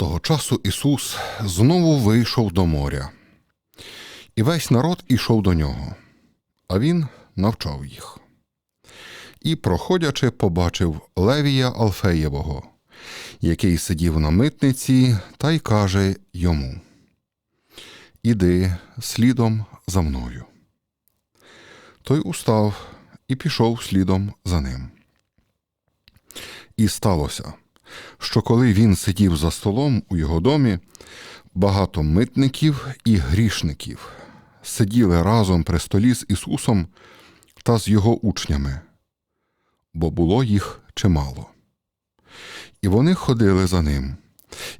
Того часу Ісус знову вийшов до моря, і весь народ ішов до нього, а Він навчав їх. І, проходячи, побачив Левія Алфеєвого, який сидів на митниці, та й каже йому: Іди слідом за мною. Той устав і пішов слідом за ним. І сталося, що коли він сидів за столом у його домі, багато митників і грішників сиділи разом при столі з Ісусом та з його учнями, бо було їх чимало. І вони ходили за ним.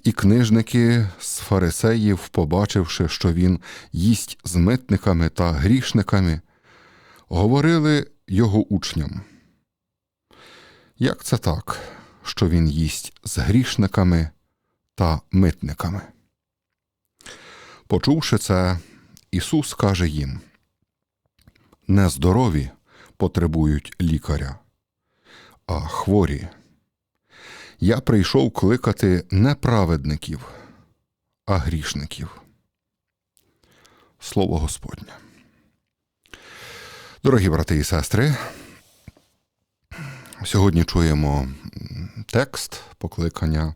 І книжники з фарисеїв, побачивши, що він їсть з митниками та грішниками, говорили його учням. Як це так, що він їсть з грішниками та митниками? Почувши це, Ісус каже їм: Нездорові потребують лікаря, а хворі. Я прийшов кликати не праведників, а грішників. Слово Господнє. Дорогі брати і сестри, сьогодні чуємо текст покликання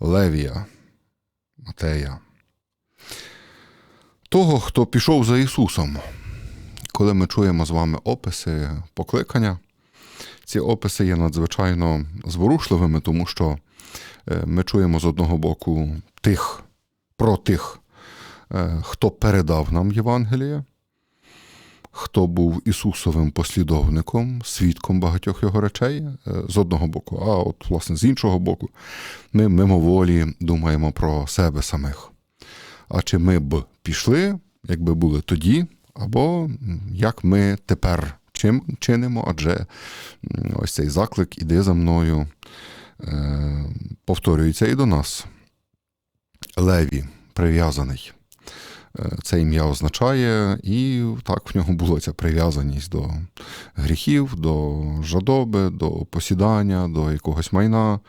Левія Матея. Того, хто пішов за Ісусом. Коли ми чуємо з вами описи покликання, ці описи є надзвичайно зворушливими, тому що ми чуємо з одного боку тих, про тих, хто передав нам Євангеліє, хто був Ісусовим послідовником, свідком багатьох його речей з одного боку, а от, власне, з іншого боку, ми мимоволі думаємо про себе самих. А чи ми б пішли, якби були тоді, або як ми тепер чим чинимо, адже ось цей заклик іди за мною, повторюється і до нас. Леві прив'язаний. Це ім'я означає, і так в нього була ця прив'язаність до гріхів, до жадоби, до посідання, до якогось майна.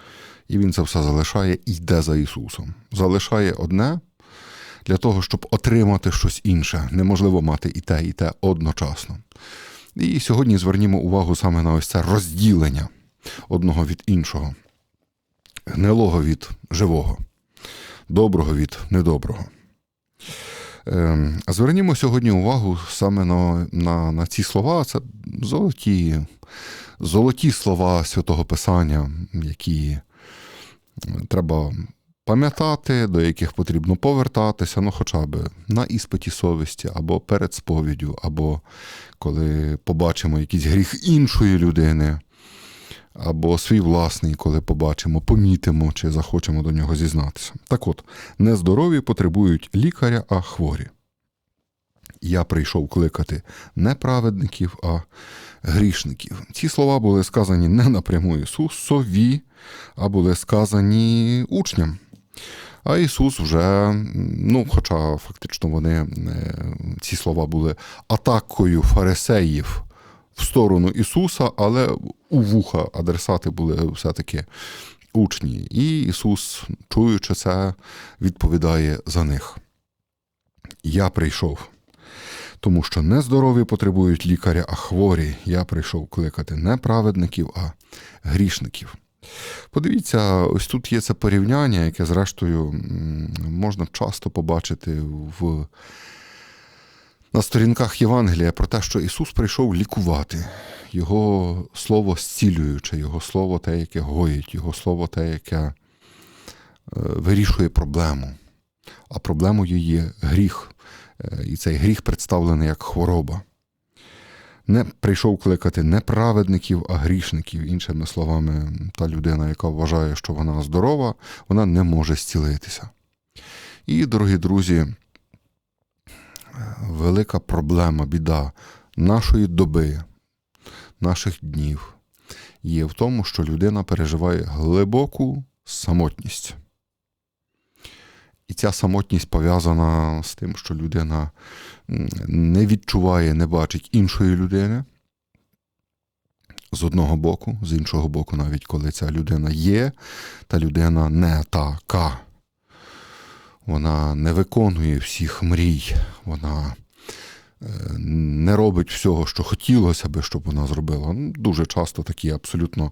І він це все залишає і йде за Ісусом. Залишає одне для того, щоб отримати щось інше. Неможливо мати і те, і те одночасно. І сьогодні звернімо увагу саме на ось це розділення одного від іншого, гнилого від живого, доброго від недоброго. Звернімо сьогодні увагу саме на на, на ці слова. Це золоті, золоті слова святого Писання, які треба пам'ятати, до яких потрібно повертатися, ну хоча б на іспиті совісті, або перед сповіддю, або коли побачимо якийсь гріх іншої людини, або свій власний, коли побачимо, помітимо чи захочемо до нього зізнатися. Так от, нездорові потребують лікаря, а хворі. Я прийшов кликати не праведників, а грішників. Ці слова були сказані не напряму Ісусові, а були сказані учням. А Ісус вже, ну, хоча фактично вони ці слова були атакою фарисеїв в сторону Ісуса, але у вуха адресати були все-таки учні. І Ісус, чуючи це, відповідає за них. Я прийшов. Тому що нездорові потребують лікаря, а хворі. Я прийшов кликати не праведників, а грішників. Подивіться, ось тут є це порівняння, яке, зрештою, можна часто побачити в, на сторінках Євангелія про те, що Ісус прийшов лікувати, Його слово зцілююче, Його слово те, яке гоїть, Його слово те, яке вирішує проблему. А проблемою є гріх. І цей гріх представлений як хвороба не прийшов кликати не праведників, а грішників. Іншими словами, та людина, яка вважає, що вона здорова, вона не може зцілитися. І, дорогі друзі, велика проблема, біда нашої доби, наших днів є в тому, що людина переживає глибоку самотність. І ця самотність пов'язана з тим, що людина не відчуває, не бачить іншої людини. З одного боку, з іншого боку, навіть коли ця людина є, та людина не така, вона не виконує всіх мрій, вона е, не робить всього, що хотілося би, щоб вона зробила. Ну, Дуже часто такі абсолютно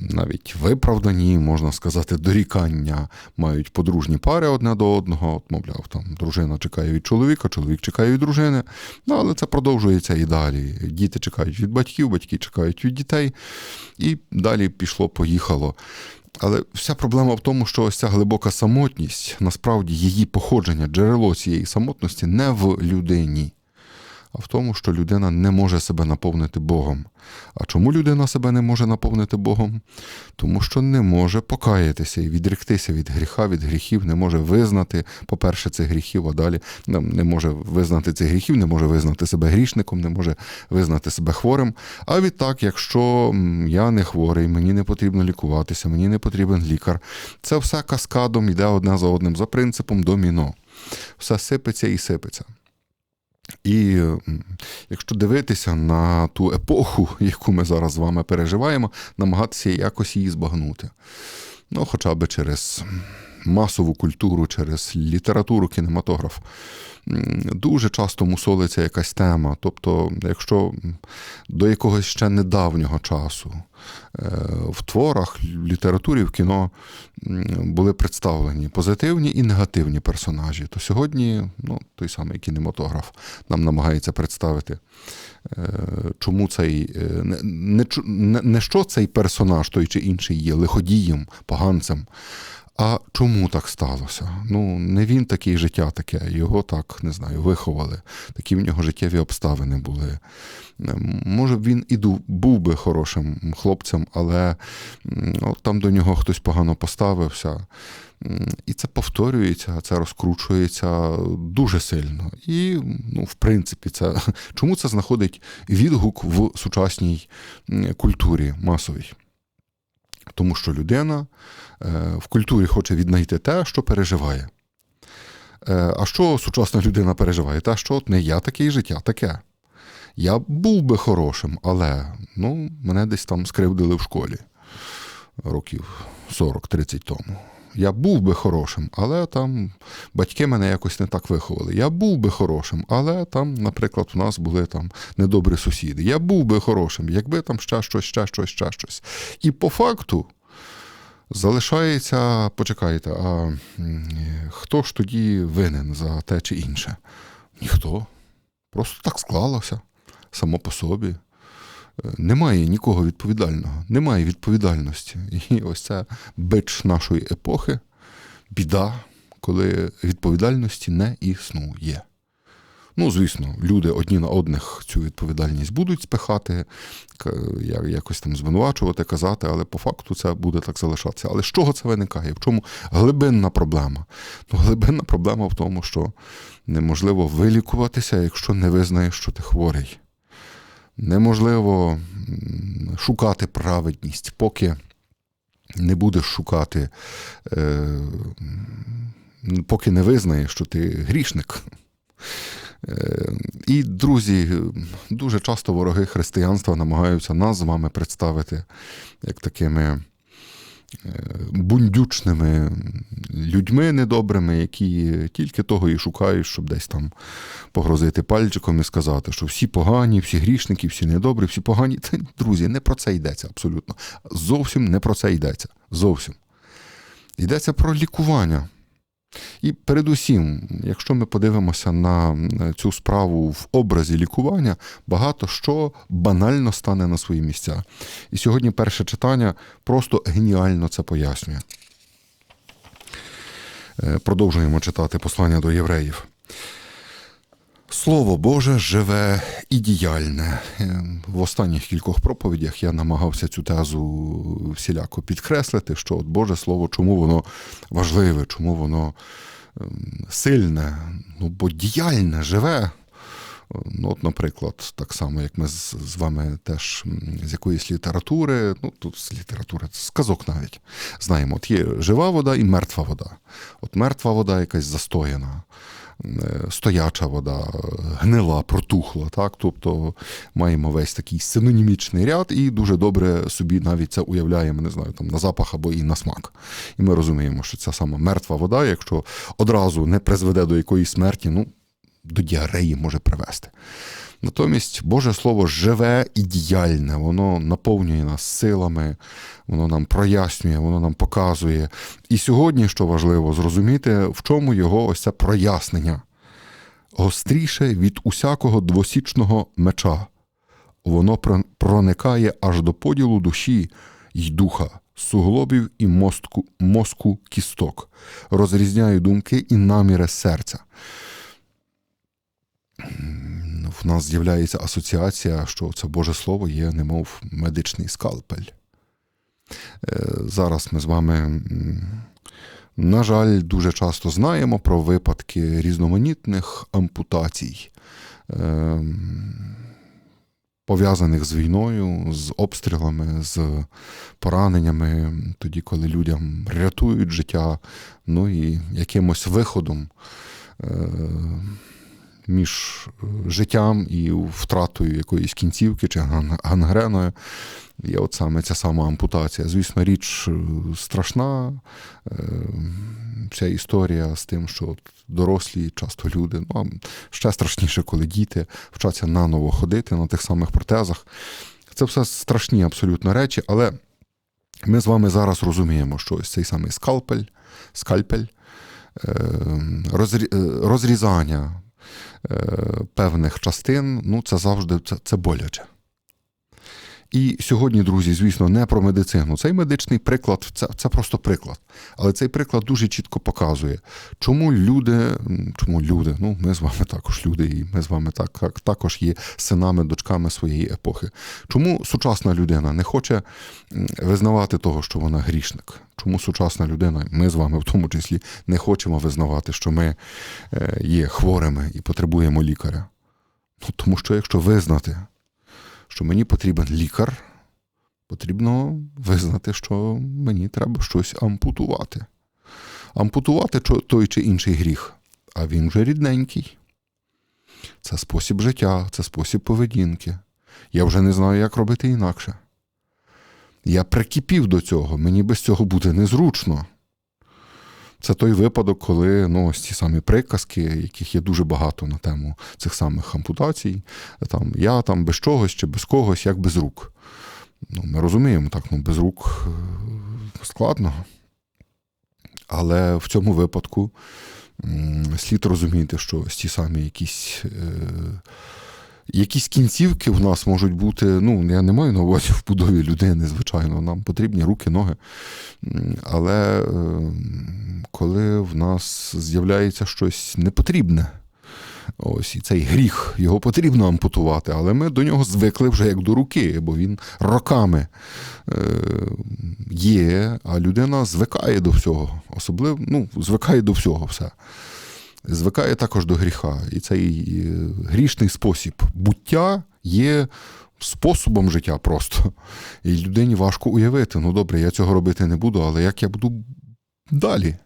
навіть виправдані, можна сказати, дорікання мають подружні пари одне до одного. От, мовляв, там дружина чекає від чоловіка, чоловік чекає від дружини. Ну, але це продовжується і далі. Діти чекають від батьків, батьки чекають від дітей. І далі пішло-поїхало. Але вся проблема в тому, що ось ця глибока самотність, насправді її походження, джерело цієї самотності не в людині, а в тому, що людина не може себе наповнити Богом. А чому людина себе не може наповнити Богом? Тому що не може покаятися і відректися від гріха, від гріхів, не може визнати, по-перше, цих гріхів, а далі ну, не може визнати цих гріхів, не може визнати себе грішником, не може визнати себе хворим. А відтак, якщо я не хворий, мені не потрібно лікуватися, мені не потрібен лікар, це все каскадом йде одне за одним, за принципом доміно. Все сипеться і сипеться. І якщо дивитися на ту епоху, яку ми зараз з вами переживаємо, намагатися якось її збагнути. Ну, хоча б через масову культуру, через літературу, кінематограф. Дуже часто мусолиться якась тема. Тобто, якщо до якогось ще недавнього часу е, в творах, в літературі, в кіно були представлені позитивні і негативні персонажі, то сьогодні ну, той самий кінематограф нам намагається представити, е, чому цей е, не, не, не що цей персонаж той чи інший є лиходієм, поганцем. А чому так сталося? Ну, не він такий життя таке, його так не знаю, виховали. Такі в нього життєві обставини були. Може, він і був би хорошим хлопцем, але от там до нього хтось погано поставився. І це повторюється, це розкручується дуже сильно. І, ну, в принципі, це чому це знаходить відгук в сучасній культурі масовій? Тому що людина е, в культурі хоче віднайти те, що переживає. Е, а що сучасна людина переживає? Те, що не я таке життя таке. Я був би хорошим, але ну, мене десь там скривдили в школі років 40-30 тому. Я був би хорошим, але там батьки мене якось не так виховали. Я був би хорошим, але там, наприклад, у нас були там недобрі сусіди. Я був би хорошим, якби там ще щось, ще щось, ще щось. І по факту залишається, почекайте, а хто ж тоді винен за те чи інше? Ніхто. Просто так склалося само по собі. Немає нікого відповідального, немає відповідальності. І ось це бич нашої епохи, біда, коли відповідальності не існує. Ну, звісно, люди одні на одних цю відповідальність будуть спихати, якось там звинувачувати, казати, але по факту це буде так залишатися. Але з чого це виникає? В чому глибинна проблема? Ну, Глибинна проблема в тому, що неможливо вилікуватися, якщо не визнаєш, що ти хворий неможливо шукати праведність, поки не будеш шукати, е, поки не визнаєш, що ти грішник. Е, і, друзі, дуже часто вороги християнства намагаються нас з вами представити як такими бундючними людьми недобрими, які тільки того і шукають, щоб десь там погрозити пальчиком і сказати, що всі погані, всі грішники, всі недобрі, всі погані. Та, друзі, не про це йдеться абсолютно. Зовсім не про це йдеться. Зовсім. Йдеться про лікування. І передусім, якщо ми подивимося на цю справу в образі лікування, багато що банально стане на свої місця. І сьогодні перше читання просто геніально це пояснює. Е, продовжуємо читати послання до євреїв. Слово Боже живе і діяльне. Е, в останніх кількох проповідях я намагався цю тезу всіляко підкреслити, що от Боже Слово, чому воно важливе, чому воно ем, сильне, ну бо діяльне, живе. Ну, от, Наприклад, так само, як ми з, вами теж з якоїсь літератури, ну тут з літератури, з казок навіть знаємо, от є жива вода і мертва вода. От мертва вода якась застояна стояча вода, е, гнила, протухла. Так? Тобто маємо весь такий синонімічний ряд, і дуже добре собі навіть це уявляємо, не знаю, там на запах або і на смак. І ми розуміємо, що ця сама мертва вода, якщо одразу не призведе до якоїсь смерті, ну, до діареї може привести. Натомість Боже Слово живе і діяльне, воно наповнює нас силами, воно нам прояснює, воно нам показує. І сьогодні, що важливо, зрозуміти, в чому його ось це прояснення. Гостріше від усякого двосічного меча. Воно проникає аж до поділу душі й духа, суглобів і мозку, мозку кісток, розрізняє думки і наміри серця в нас з'являється асоціація, що це Боже Слово є, немов медичний скалпель. Е, зараз ми з вами, на жаль, дуже часто знаємо про випадки різноманітних ампутацій, е, пов'язаних з війною, з обстрілами, з пораненнями, тоді, коли людям рятують життя, ну і якимось виходом. Е, між е, життям і втратою якоїсь кінцівки чи гангреною. Є от саме ця сама ампутація. Звісно, річ е, страшна. Е, ця історія з тим, що от дорослі, часто люди, ну а ще страшніше, коли діти вчаться наново ходити на тих самих протезах. Це все страшні абсолютно речі, але ми з вами зараз розуміємо, що ось цей самий скальпель, скальпель розрізання Е, певних частин, ну це завжди це, це боляче. І сьогодні, друзі, звісно, не про медицину. Цей медичний приклад це це просто приклад. Але цей приклад дуже чітко показує, чому люди, чому люди, ну ми з вами також люди, і ми з вами так, також є синами, дочками своєї епохи. Чому сучасна людина не хоче визнавати того, що вона грішник? Чому сучасна людина, ми з вами в тому числі, не хочемо визнавати, що ми е, є хворими і потребуємо лікаря? Ну, Тому що якщо визнати, що мені потрібен лікар, потрібно визнати, що мені треба щось ампутувати. Ампутувати той чи інший гріх, а він вже рідненький. Це спосіб життя, це спосіб поведінки. Я вже не знаю, як робити інакше. Я прикипів до цього, мені без цього буде незручно. Це той випадок, коли ну, ось ці самі приказки, яких є дуже багато на тему цих самих ампутацій. Там, Я там без чогось чи без когось, як без рук. Ну, Ми розуміємо, так, ну, без рук е, складно. Але в цьому випадку слід розуміти, що ось ті самі якісь. Е, Якісь кінцівки в нас можуть бути, ну, я не маю на увазі в будові людини, звичайно, нам потрібні руки, ноги. Але ем, коли в нас з'являється щось непотрібне, ось і цей гріх, його потрібно ампутувати, але ми до нього звикли вже як до руки, бо він роками е, є, а людина звикає до всього, особливо ну, звикає до всього все звикає також до гріха. І цей е, грішний спосіб буття є способом життя просто. І людині важко уявити, ну добре, я цього робити не буду, але як я буду далі?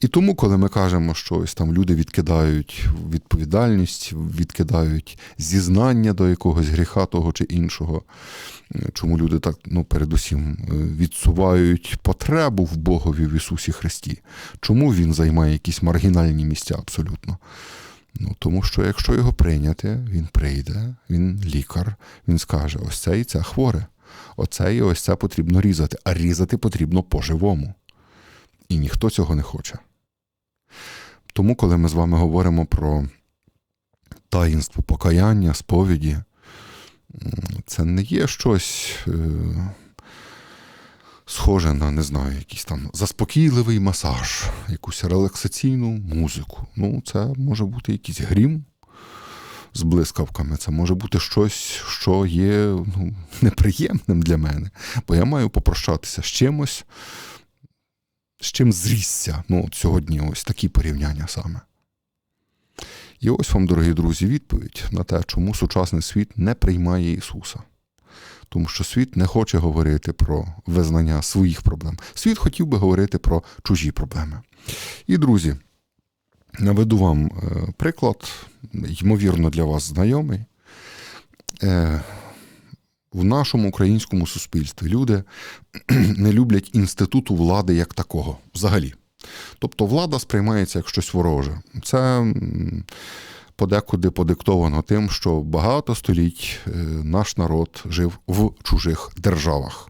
І тому, коли ми кажемо, що ось там люди відкидають відповідальність, відкидають зізнання до якогось гріха того чи іншого, чому люди так, ну, передусім, е, відсувають потребу в Богові в Ісусі Христі? Чому Він займає якісь маргінальні місця абсолютно? Ну, Тому що якщо його прийняти, він прийде, він лікар, він скаже: ось це і це хворе, оце і ось це потрібно різати, а різати потрібно по-живому. І ніхто цього не хоче. Тому, коли ми з вами говоримо про таїнство покаяння, сповіді, це не є щось е, схоже на, не знаю, якийсь там заспокійливий масаж, якусь релаксаційну музику. Ну, це може бути якийсь грім з блискавками, це може бути щось, що є ну, неприємним для мене. Бо я маю попрощатися з чимось, з чим зрісся. Ну, от сьогодні ось такі порівняння саме. І ось вам, дорогі друзі, відповідь на те, чому сучасний світ не приймає Ісуса. Тому що світ не хоче говорити про визнання своїх проблем. Світ хотів би говорити про чужі проблеми. І, друзі, Наведу вам е, приклад, ймовірно, для вас знайомий. В нашому українському суспільстві люди не люблять інституту влади як такого взагалі. Тобто влада сприймається як щось вороже. Це подекуди подиктовано тим, що багато століть е, наш народ жив в чужих державах.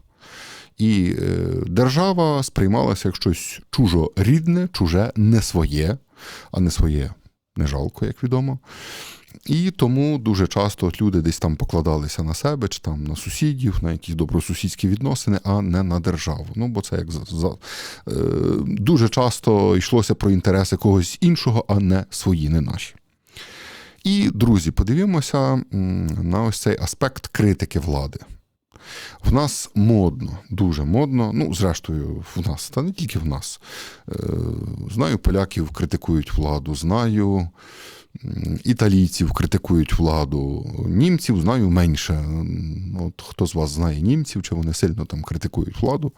І е, держава сприймалася як щось чужорідне, чуже, не своє, а не своє не жалко, як відомо. І тому дуже часто люди десь там покладалися на себе, чи там на сусідів, на якісь добросусідські відносини, а не на державу. Ну, бо це як за, за е, дуже часто йшлося про інтереси когось іншого, а не свої, не наші. І, друзі, подивімося на ось цей аспект критики влади. В нас модно, дуже модно. Ну, зрештою, в нас, та не тільки в нас. Е, Знаю, поляків критикують владу, знаю, італійців критикують владу, німців знаю менше. От хто з вас знає німців, чи вони сильно там критикують владу,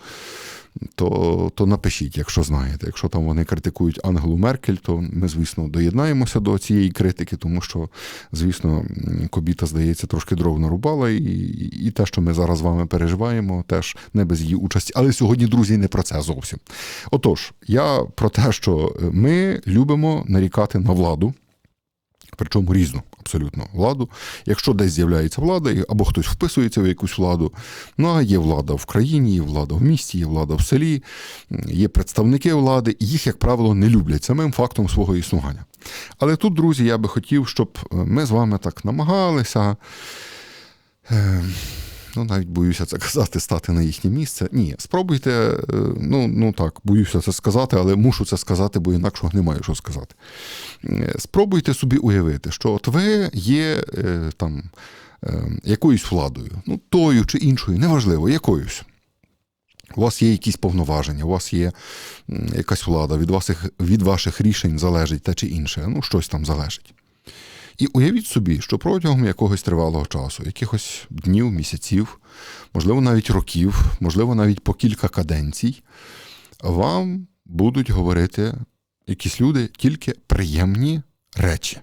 то, то напишіть, якщо знаєте. Якщо там вони критикують Ангелу Меркель, то ми, звісно, доєднаємося до цієї критики, тому що, звісно, кобіта, здається, трошки дров нарубала, і, і те, що ми зараз з вами переживаємо, теж не без її участі. Але сьогодні, друзі, не про це зовсім. Отож, я про те, що ми любимо нарікати на владу. Причому різну абсолютно владу. Якщо десь з'являється влада, або хтось вписується в якусь владу, ну а є влада в країні, є влада в місті, є влада в селі, є представники влади, і їх, як правило, не люблять самим фактом свого існування. Але тут, друзі, я би хотів, щоб е, ми з вами так намагалися. Ну, навіть боюся це казати, стати на їхнє місце. Ні, спробуйте, е, ну, ну так, боюся це сказати, але мушу це сказати, бо інакшого не маю що сказати. Е, Спробуйте собі уявити, що от ви є е, там якоюсь владою, ну, тою чи іншою, неважливо, якоюсь. У вас є якісь повноваження, у вас є якась влада, від, вас, від ваших рішень залежить те чи інше, ну, щось там залежить. І уявіть собі, що протягом якогось тривалого часу, якихось днів, місяців, можливо, навіть років, можливо, навіть по кілька каденцій, вам будуть говорити якісь люди тільки приємні речі.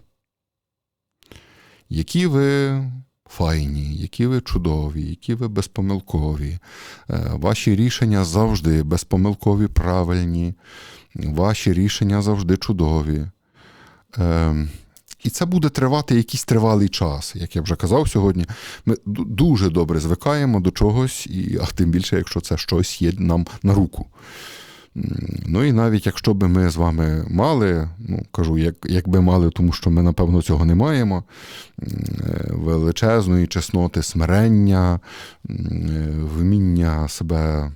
Які ви файні, які ви чудові, які ви безпомилкові, Е, ваші рішення завжди безпомилкові, правильні, ваші рішення завжди чудові. І це буде тривати якийсь тривалий час. Як я вже казав сьогодні, ми дуже добре звикаємо до чогось, і, а тим більше, якщо це щось є нам на руку. Ну і навіть якщо би ми з вами мали, ну кажу, як, якби мали, тому що ми, напевно, цього не маємо, е, величезної чесноти смирення, е, вміння себе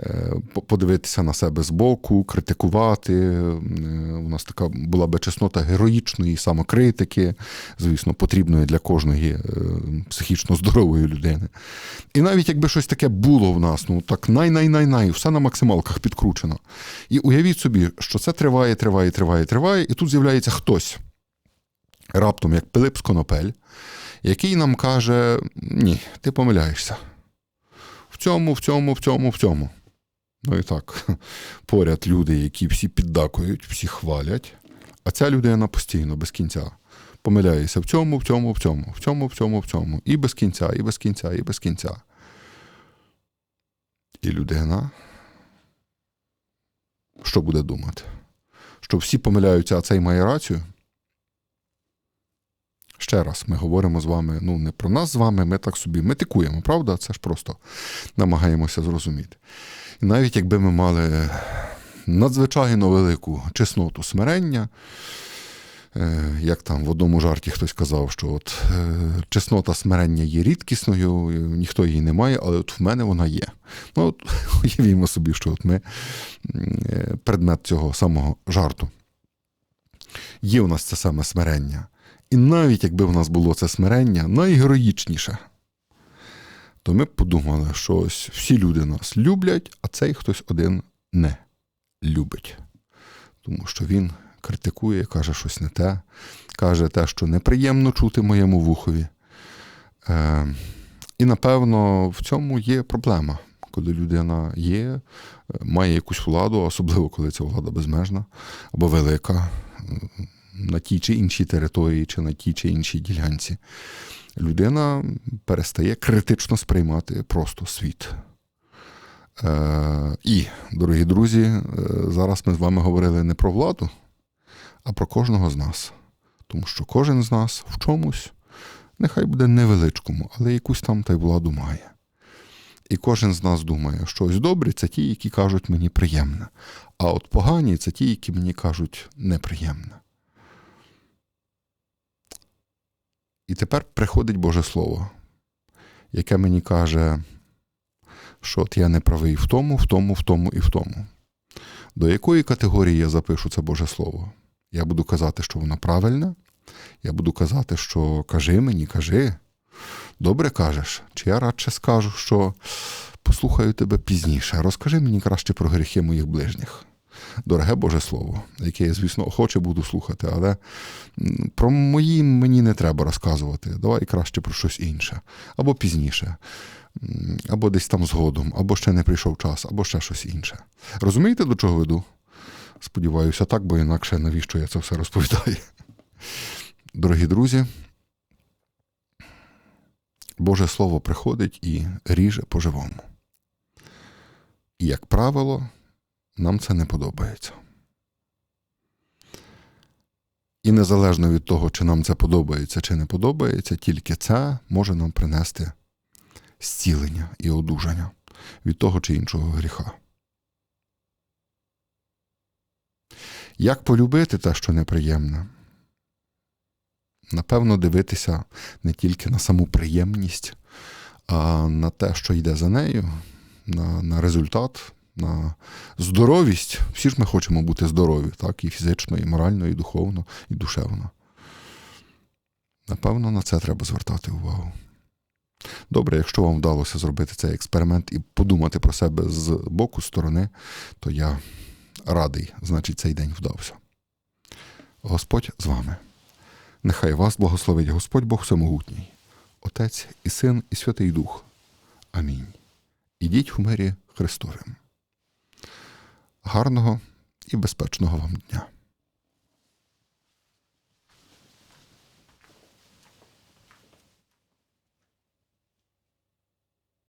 е, подивитися на себе збоку, критикувати. У нас така була би чеснота героїчної самокритики, звісно, потрібної для кожної психічно здорової людини. І навіть якби щось таке було в нас, ну так най-най-най-най, все на максималках підкручено. І уявіть собі, що це триває, триває, триває, триває, і тут з'являється хтось, раптом як Пилип з Конопель, який нам каже: ні, ти помиляєшся. В цьому, в цьому, в цьому, в цьому. Ну і так, поряд люди, які всі піддакують, всі хвалять, а ця людина постійно, без кінця. Помиляється в цьому, в цьому, в цьому, в цьому, в цьому, в цьому. І без кінця, і без кінця, і без кінця. І людина. Що буде думати? Що всі помиляються, а цей має рацію? Ще раз, ми говоримо з вами, ну, не про нас з вами, ми так собі метикуємо, правда? Це ж просто намагаємося зрозуміти. І навіть якби ми мали надзвичайно велику чесноту смирення, як там в одному жарті хтось казав, що от е, чеснота смирення є рідкісною, е, ніхто її не має, але от в мене вона є. Ну, от уявімо собі, що от ми е, предмет цього самого жарту. Є у нас це саме смирення. І навіть якби в нас було це смирення найгероїчніше, то ми б подумали, що ось всі люди нас люблять, а цей хтось один не любить. Тому що він критикує, каже щось не те, каже те, що неприємно чути моєму вухові. Е, і напевно в цьому є проблема, коли людина є, е, має якусь владу, особливо коли ця влада безмежна або велика. на тій чи іншій території, чи на тій чи іншій ділянці, людина перестає критично сприймати просто світ. Е, і, дорогі друзі, е, зараз ми з вами говорили не про владу, а про кожного з нас. Тому що кожен з нас в чомусь, нехай буде невеличкому, але якусь там та й владу має. І кожен з нас думає, що ось добрі це ті, які кажуть мені приємне, а от погані це ті, які мені кажуть неприємне. І тепер приходить Боже Слово, яке мені каже, що от я не правий в тому, в тому, в тому і в тому. До якої категорії я запишу це Боже Слово? Я буду казати, що воно правильне. Я буду казати, що кажи мені, кажи. Добре кажеш, чи я радше скажу, що послухаю тебе пізніше. Розкажи мені краще про гріхи моїх ближніх. Дороге Боже Слово, яке я, звісно, охоче буду слухати, але про мої мені не треба розказувати. Давай краще про щось інше. Або пізніше, або десь там згодом, або ще не прийшов час, або ще щось інше. Розумієте, до чого веду? Сподіваюся, так, бо інакше навіщо я це все розповідаю. Дорогі друзі, Боже Слово приходить і ріже по-живому. І, як правило, нам це не подобається. І незалежно від того, чи нам це подобається, чи не подобається, тільки це може нам принести зцілення і одужання від того чи іншого гріха. Як полюбити те, що неприємне? Напевно, дивитися не тільки на саму приємність, а на те, що йде за нею, на, на результат, на здоровість. Всі ж ми хочемо бути здорові, так, і фізично, і морально, і духовно, і душевно. Напевно, на це треба звертати увагу. Добре, якщо вам вдалося зробити цей експеримент і подумати про себе з боку, сторони, то я радий, значить, цей день вдався. Господь з вами. Нехай вас благословить Господь Бог Всемогутній, Отець і Син, і Святий Дух. Амінь. Ідіть в мирі Христовим. Гарного і безпечного вам дня.